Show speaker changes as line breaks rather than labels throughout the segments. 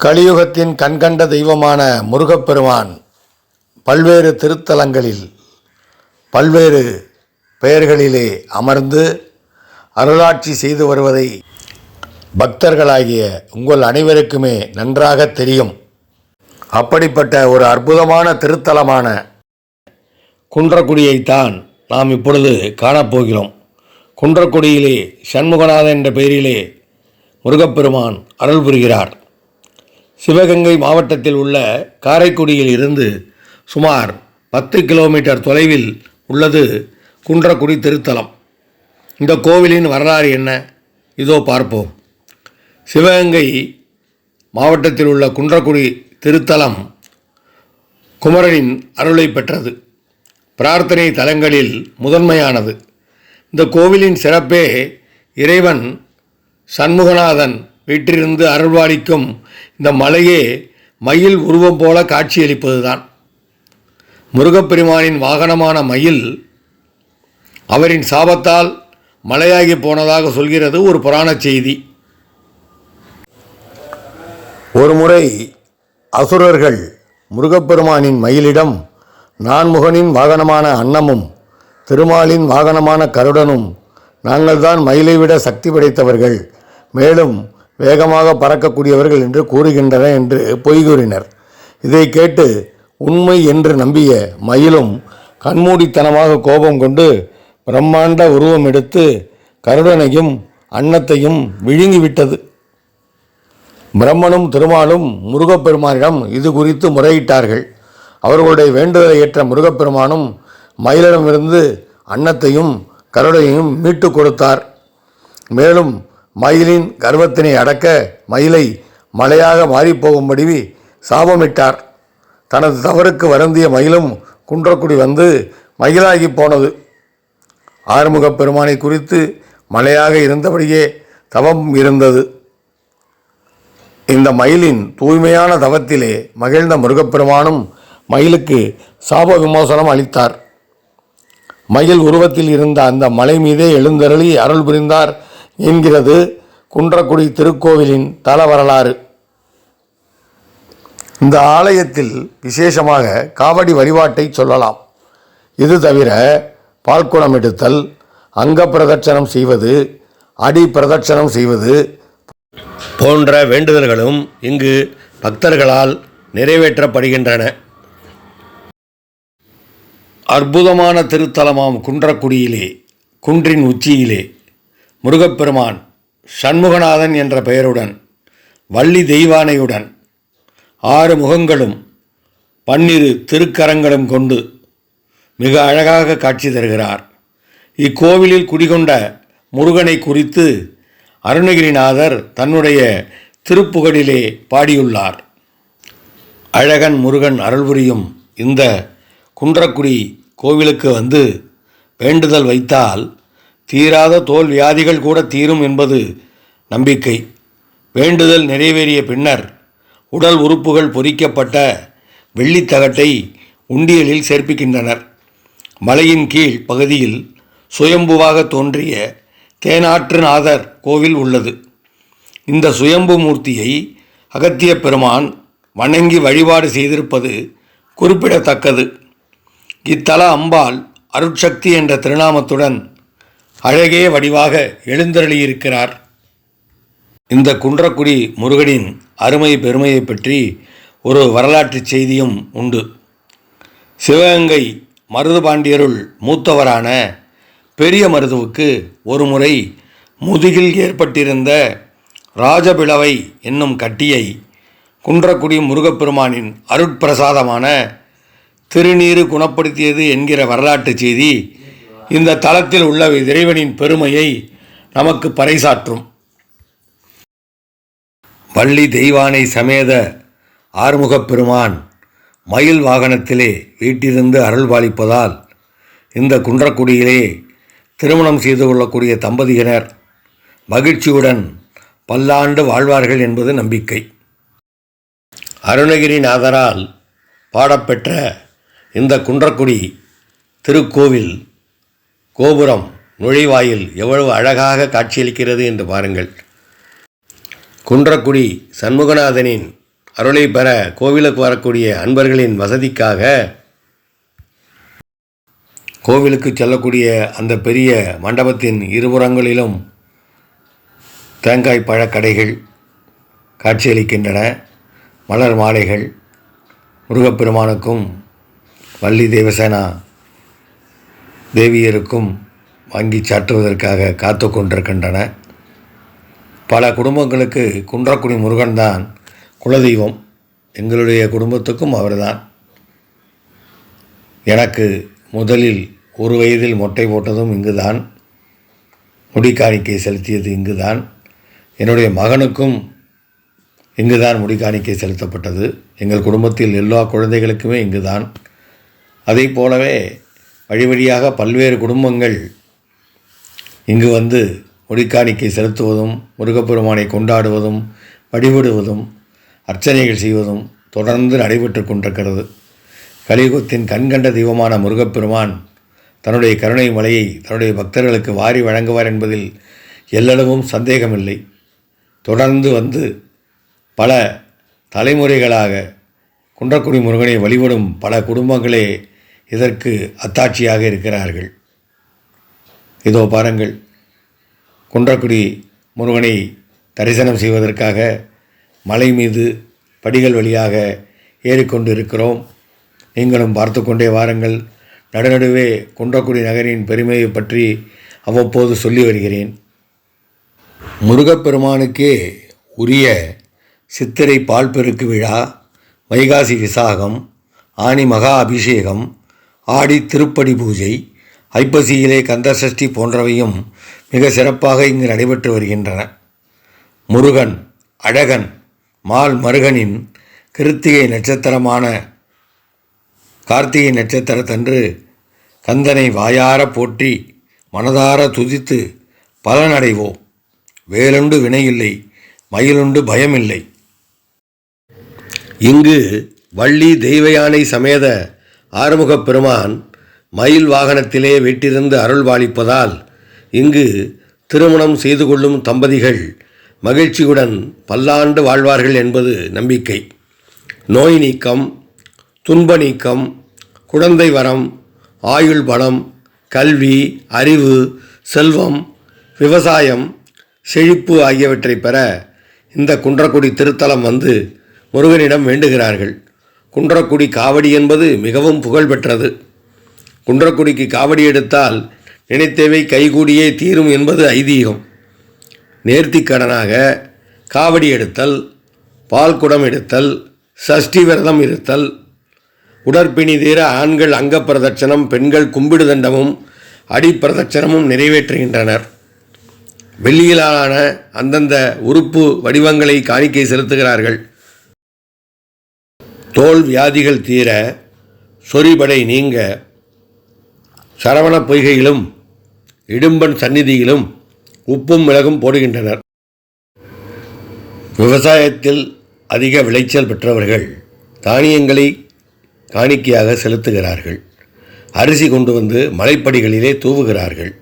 கலியுகத்தின் கண்கண்ட தெய்வமான முருகப்பெருமான் பல்வேறு திருத்தலங்களில் பல்வேறு பெயர்களிலே அமர்ந்து அருளாட்சி செய்து வருவதை பக்தர்களாகிய உங்கள் அனைவருக்குமே நன்றாக தெரியும். அப்படிப்பட்ட ஒரு அற்புதமான திருத்தலமான குன்றக்குடியைத்தான் நாம் இப்பொழுது காணப்போகிறோம். குன்றக்குடியிலே சண்முகநாதன் என்ற பெயரிலே முருகப்பெருமான் அருள் புரிகிறார். சிவகங்கை மாவட்டத்தில் உள்ள காரைக்குடியில் இருந்து சுமார் பத்து கிலோமீட்டர் தொலைவில் உள்ளது குன்றக்குடி திருத்தலம். இந்த கோவிலின் வரலாறு என்ன? இதோ பார்ப்போம். சிவகங்கை மாவட்டத்தில் உள்ள குன்றக்குடி திருத்தலம் குமரனின் அருளை பெற்றது. பிரார்த்தனை தலங்களில் முதன்மையானது. இந்த கோவிலின் சிறப்பே இறைவன் சண்முகநாதன் வீற்றிருந்து அருள்வாளிக்கும் இந்த மலையே மயில் உருவம் போல காட்சியளிப்பதுதான். முருகப்பெருமானின் வாகனமான மயில் அவரின் சாபத்தால் மலையாகி போனதாக சொல்கிறது ஒரு புராணச் செய்தி. ஒருமுறை அசுரர்கள் முருகப்பெருமானின் மயிலிடம் நான்முகனின் வாகனமான அன்னமும் திருமாலின் வாகனமான கருடனும் நாங்கள்தான் மயிலை விட சக்தி படைத்தவர்கள். மேலும் வேகமாக பறக்கக்கூடியவர்கள் என்று கூறுகின்றனர் என்று பொய் கூறினர். இதை கேட்டு உண்மை என்று நம்பிய மயிலும் கண்மூடித்தனமாக கோபம் கொண்டு பிரம்மாண்ட உருவம் எடுத்து கருடனையும் அன்னத்தையும் விழுங்கிவிட்டது. பிரம்மனும் திருமாலும் முருகப்பெருமானிடம் இது குறித்து முறையிட்டார்கள். அவர்களுடைய வேண்டுதலை ஏற்ற முருகப்பெருமானும் மயிலிடமிருந்து அன்னத்தையும் கருடையையும் மீட்டு கொடுத்தார். மேலும் மயிலின் கர்வத்தினை அடக்க மயிலை மலையாக மாறிப்போகும்படி சாபமிட்டார். தனது தவறுக்கு வருந்திய மயிலும் குன்றக்குடி வந்து மயிலாகி போனது. ஆறுமுகப் பெருமானை குறித்து மலையாக இருந்தபடியே தவம் இருந்தது. இந்த மயிலின் தூய்மையான தவத்திலே மகிழ்ந்த முருகப்பெருமானும் மயிலுக்கு சாப விமோசனம் அளித்தார். மயில் உருவத்தில் இருந்த அந்த மலை மீதே எழுந்தருளி அருள் புரிந்தார் என்கிறது குன்றக்குடி திருக்கோவிலின் தல வரலாறு. இந்த ஆலயத்தில் விசேஷமாக காவடி வழிபாட்டை சொல்லலாம். இது தவிர பால்குடம் எடுத்தல் அங்க பிரதட்சணம் செய்வது அடி பிரதட்சணம் செய்வது போன்ற வேண்டுதல்களும் இங்கு பக்தர்களால் நிறைவேற்றப்படுகின்றன. அற்புதமான திருத்தலமாம் குன்றக்குடியிலே குன்றின் உச்சியிலே. முருகப்பெருமான் சண்முகநாதன் என்ற பெயருடன் வள்ளி தெய்வானையுடன் ஆறு முகங்களும் பன்னிரு திருக்கரங்களும் கொண்டு மிக அழகாக காட்சி தருகிறார். இக்கோவிலில் குடிகொண்ட முருகனை குறித்து அருணகிரிநாதர் தன்னுடைய திருப்புகழிலே பாடியுள்ளார். அழகன் முருகன் அருள்புரியும் இந்த குன்றக்குடி கோவிலுக்கு வந்து வேண்டுதல் வைத்தால் தீராத தோல் வியாதிகள் கூட தீரும் என்பது நம்பிக்கை. வேண்டுதல் நிறைவேறிய பின்னர் உடல் உறுப்புகள் பொறிக்கப்பட்ட வெள்ளித்தகட்டை உண்டியலில் சேர்ப்பிக்கின்றனர். மலையின் கீழ் பகுதியில் சுயம்புவாக தோன்றிய தேனாற்றுநாதர் கோவில் உள்ளது. இந்த சுயம்பு மூர்த்தியை அகத்திய பெருமான் வணங்கி வழிபாடு செய்திருப்பது குறிப்பிடத்தக்கது. இத்தல அம்பாள் அருட்சக்தி என்ற திருநாமத்துடன் அழகே வடிவாக எழுந்தருளியிருக்கிறார். இந்த குன்றக்குடி முருகனின் அருமை பெருமையை பற்றி ஒரு வரலாற்று செய்தியும் உண்டு. சிவகங்கை மருதுபாண்டியருள் மூத்தவரான பெரிய மருதுவுக்கு ஒருமுறை முதுகில் ஏற்பட்டிருந்த ராஜபிளவை என்னும் கட்டியை குன்றக்குடி முருகப்பெருமானின் அருட்பிரசாதமான திருநீறு குணப்படுத்தியது என்கிற வரலாற்று செய்தி இந்த தளத்தில் உள்ள இறைவனின் பெருமையை நமக்கு பறைசாற்றும். வள்ளி தெய்வானை சமேத ஆறுமுகப் பெருமான் மயில் வாகனத்திலே வீட்டிலிருந்து அருள்பாலிப்பதால் இந்த குன்றக்குடியிலே திருமணம் செய்து கொள்ளக்கூடிய தம்பதியினர் மகிழ்ச்சியுடன் பல்லாண்டு வாழ்வார்கள் என்பது நம்பிக்கை. அருணகிரிநாதரால் பாடப்பெற்ற இந்த குன்றக்குடி திருக்கோவில் கோபுரம் நுழைவாயில் எவ்வளவு அழகாக காட்சியளிக்கிறது என்று பாருங்கள். குன்றக்குடி சண்முகநாதனின் அருளை பெற கோவிலுக்கு வரக்கூடிய அன்பர்களின் வசதிக்காக கோவிலுக்கு செல்லக்கூடிய அந்த பெரிய மண்டபத்தின் இருபுறங்களிலும் தேங்காய் பழக்கடைகள் காட்சியளிக்கின்றன. மலர் மாலைகள் முருகப்பெருமானுக்கும் வள்ளி தேவசேனா தேவியருக்கும் வாங்கி சாற்றுவதற்காக காத்து கொண்டிருக்கின்றன. பல குடும்பங்களுக்கு குன்றக்குடி முருகன் தான் குலதெய்வம். எங்களுடைய குடும்பத்துக்கும் அவர்தான். எனக்கு முதலில் ஒரு வயதில் மொட்டை போட்டதும் இங்குதான். முடிக்காணிக்கை செலுத்தியது இங்குதான். என்னுடைய மகனுக்கும் இங்குதான் முடிக்காணிக்கை செலுத்தப்பட்டது. எங்கள் குடும்பத்தில் எல்லா குழந்தைகளுக்குமே இங்குதான். அதே போலவே வழி வழியாக பல்வேறு குடும்பங்கள் இங்கு வந்து முடிக்காணிக்கை செலுத்துவதும் முருகப்பெருமானை கொண்டாடுவதும் வழிபடுவதும் அர்ச்சனைகள் செய்வதும் தொடர்ந்து நடைபெற்று கொண்டிருக்கிறது. கலியுகத்தின் கண்கண்ட தெய்வமான முருகப்பெருமான் தன்னுடைய கருணை மலையை தன்னுடைய பக்தர்களுக்கு வாரி வழங்குவார் என்பதில் எல்லளவும் சந்தேகமில்லை. தொடர்ந்து வந்து பல தலைமுறைகளாக குன்றக்குடி முருகனை வழிபடும் பல குடும்பங்களே இதற்கு அத்தாட்சியாக இருக்கிறார்கள். இதோ பாருங்கள். குன்றக்குடி முருகனை தரிசனம் செய்வதற்காக மலை மீது படிகள் வழியாக ஏறிக்கொண்டு இருக்கிறோம் நீங்களும் பார்த்து கொண்டே வாருங்கள். நடுநடுவே குன்றக்குடி நகரின் பெருமையை பற்றி அவ்வப்போது சொல்லி வருகிறேன். முருகப்பெருமானுக்கே உரிய சித்திரை பால் பெருக்கு விழா வைகாசி விசாகம் ஆனி மகா அபிஷேகம் ஆடி திருப்படி பூஜை ஐப்பசியிலே கந்தசஷ்டி போன்றவையும் மிக சிறப்பாக இங்கு நடைபெற்று வருகின்றன. முருகன் அழகன் மால் மருகனின் கிருத்திகை நட்சத்திரமான கார்த்திகை நட்சத்திரத்தன்று கந்தனை வாயார போற்றி மனதார துதித்து பலனடைவோம். வேலுண்டு வினையில்லை மயிலுண்டு பயமில்லை. இங்கு வள்ளி தெய்வயானை சமேத ஆறுமுகப் பெருமான் மயில் வாகனத்திலே வீட்டிருந்து அருள்வாளிப்பதால் இங்கு திருமணம் செய்து கொள்ளும் தம்பதிகள் மகிழ்ச்சியுடன் பல்லாண்டு வாழ்வார்கள் என்பது நம்பிக்கை. நோய் நீக்கம் துன்ப நீக்கம் குழந்தை வரம் ஆயுள் பலம் கல்வி அறிவு செல்வம் விவசாயம் செழிப்பு ஆகியவற்றை பெற இந்த குன்றக்குடி திருத்தலம் வந்து முருகனிடம் வேண்டுகிறார்கள். குன்றக்குடி காவடி என்பது மிகவும் புகழ் பெற்றது குன்றக்குடிக்கு காவடி எடுத்தால் நினைத்தவை கைகூடியே தீரும் என்பது ஐதீகம். நேர்த்திக்கடனாக காவடி எடுத்தல் பால் குடம் எடுத்தல் சஷ்டி விரதம் இருத்தல் உடற்பிணி தீர ஆண்கள் அங்க பிரதட்சணம் பெண்கள் கும்பிடு தண்டமும் அடிப்பிரதட்சணமும் நிறைவேற்றுகின்றனர். வெள்ளியிலான அந்தந்த உறுப்பு வடிவங்களை காணிக்கை செலுத்துகிறார்கள். தோல் வியாதிகள் தீர சொறிபடை நீங்க சரவண பொய்கையிலும் இடும்பன் சந்நிதியிலும் உப்பும் மிளகும் போடுகின்றனர். விவசாயத்தில் அதிக விளைச்சல் பெற்றவர்கள் தானியங்களை காணிக்கையாக செலுத்துகிறார்கள். அரிசி கொண்டு வந்து மலைப்படிகளிலே தூவுகிறார்கள்.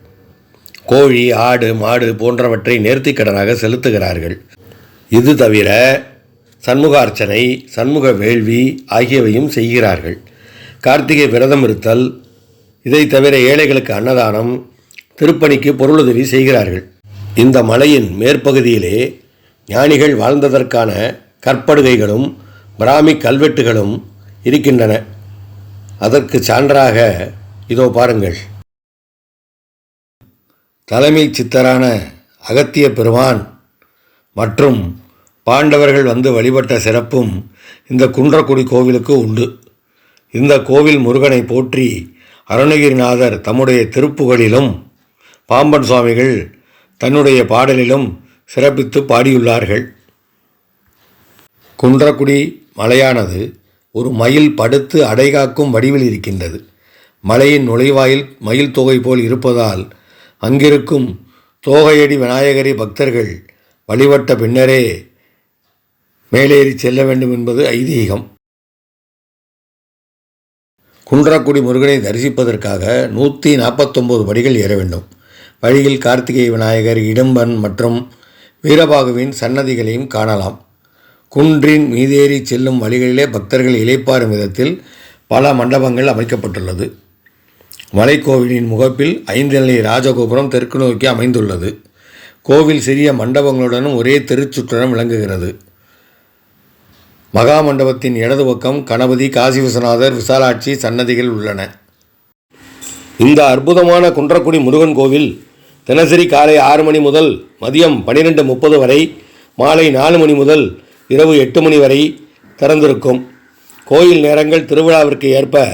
கோழி ஆடு மாடு போன்றவற்றை நேர்த்திக்கடனாக செலுத்துகிறார்கள். இது தவிர சண்முக அர்ச்சனை சண்முக வேள்வி ஆகியவையும் செய்கிறார்கள். கார்த்திகை விரதம் இருத்தல் இதை தவிர ஏழைகளுக்கு அன்னதானம் திருப்பணிக்கு பொருளுதவி செய்கிறார்கள். இந்த மலையின் மேற்பகுதியிலே ஞானிகள் வாழ்ந்ததற்கான கற்படுகைகளும் பிராமி கல்வெட்டுகளும் இருக்கின்றன. அதற்கு சான்றாக இதோ பாருங்கள். தலைமைச் சித்தரான அகத்திய பெருமான் மற்றும் பாண்டவர்கள் வந்து வழிபட்ட சிறப்பும் இந்த குன்றக்குடி கோவிலுக்கு உண்டு. இந்த கோவில் முருகனை போற்றி அருணகிரிநாதர் தம்முடைய திருப்புகளிலும் பாம்பன் சுவாமிகள் தன்னுடைய பாடலிலும் சிறப்பித்து பாடியுள்ளார்கள். குன்றக்குடி மலையானது ஒரு மயில் படுத்து அடைகாக்கும் வடிவில் இருக்கின்றது. மலையின் நுழைவாயில் மயில் தொகை போல் இருப்பதால் அங்கிருக்கும் தோகையடி விநாயகரி பக்தர்கள் வழிபட்ட பின்னரே மேலேறி செல்ல வேண்டும் என்பது ஐதீகம். குன்றக்குடி முருகனை தரிசிப்பதற்காக நூற்றி நாற்பத்தொம்போது படிகள் ஏற வேண்டும். வழியில் கார்த்திகை விநாயகர் இடம்பன் மற்றும் வீரபாகுவின் சன்னதிகளையும் காணலாம். குன்றின் மீதேறி செல்லும் வழிகளிலே பக்தர்கள் இலைப்பாறும் விதத்தில் பல மண்டபங்கள் அமைக்கப்பட்டுள்ளது. மலைக்கோவிலின் முகப்பில் ஐந்து நிலை ராஜகோபுரம் தெற்கு நோக்கி அமைந்துள்ளது. கோவில் சிறிய மண்டபங்களுடனும் ஒரே திருச்சுற்றுடன் விளங்குகிறது. மகா மண்டபத்தின் இடது பக்கம் கணபதி காசி விஸ்வநாதர் விசாலாட்சி சன்னதிகள் உள்ளன. இந்த அற்புதமான குன்றக்குடி முருகன் கோவில் தினசரி காலை ஆறு மணி முதல் மதியம் பன்னிரெண்டு முப்பது வரை மாலை நாலு மணி முதல் இரவு எட்டு மணி வரை திறந்திருக்கும். கோயில் நேரங்கள் திருவிழாவிற்கு ஏற்ப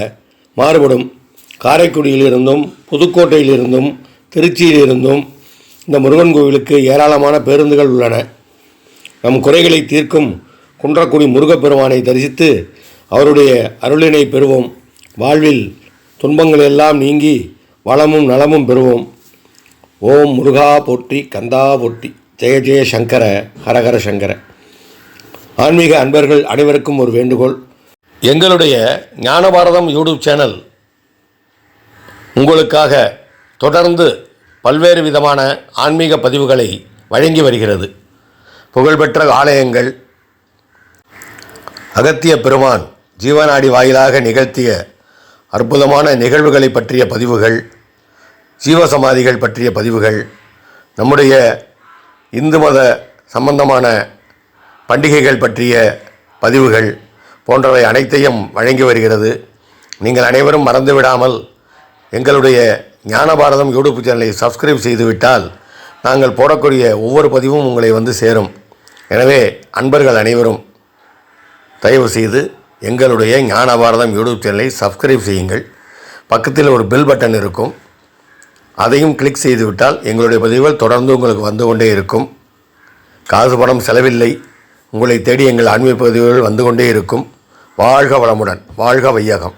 மாறுபடும். காரைக்குடியிலிருந்தும் புதுக்கோட்டையிலிருந்தும் திருச்சியிலிருந்தும் இந்த முருகன் கோவிலுக்கு ஏராளமான பேருந்துகள் உள்ளன. நம் குறைகளை தீர்க்கும் குன்றக்குடி முருகப்பெருமானை தரிசித்து அவருடைய அருளினை பெறுவோம். வாழ்வில் துன்பங்கள் எல்லாம் நீங்கி வளமும் நலமும் பெறுவோம். ஓம் முருகா போற்றி கந்தா போற்றி ஜெய ஜெய சங்கர ஹரஹர சங்கர. ஆன்மீக அன்பர்கள் அனைவருக்கும் ஒரு வேண்டுகோள். எங்களுடைய ஞானபாரதம் யூடியூப் சேனல் உங்களுக்காக தொடர்ந்து பல்வேறு விதமான ஆன்மீக பதிவுகளை வழங்கி வருகிறது. புகழ்பெற்ற ஆலயங்கள் அகத்திய பெருமான் ஜீவநாடி வாயிலாக நிகழ்த்திய அற்புதமான நிகழ்வுகளை பற்றிய பதிவுகள் ஜீவசமாதிகள் பற்றிய பதிவுகள் நம்முடைய இந்து மத சம்பந்தமான பண்டிகைகள் பற்றிய பதிவுகள் போன்றவை அனைத்தையும் வழங்கி வருகிறது. நீங்கள் அனைவரும் மறந்துவிடாமல் எங்களுடைய ஞானபாரதம் யூடியூப் சேனலை சப்ஸ்கிரைப் செய்துவிட்டால் நாங்கள் போடக்கூடிய ஒவ்வொரு பதிவும் உங்களை வந்து சேரும். எனவே அன்பர்கள் அனைவரும் தயவுசெய்து எங்களுடைய எங்களுடைய ஞானபாரதம் யூடியூப் சேனலை சப்ஸ்கிரைப் செய்யுங்கள். பக்கத்தில் ஒரு பெல் பட்டன் இருக்கும். அதையும் கிளிக் செய்துவிட்டால் எங்களுடைய பதிவுகள் தொடர்ந்து உங்களுக்கு வந்து கொண்டே இருக்கும். காசு பணம் செலவில்லை. உங்களை தேடி எங்கள் ஆன்மீக பதிவுகள் வந்து கொண்டே இருக்கும். வாழ்க வளமுடன். வாழ்க வையகம்.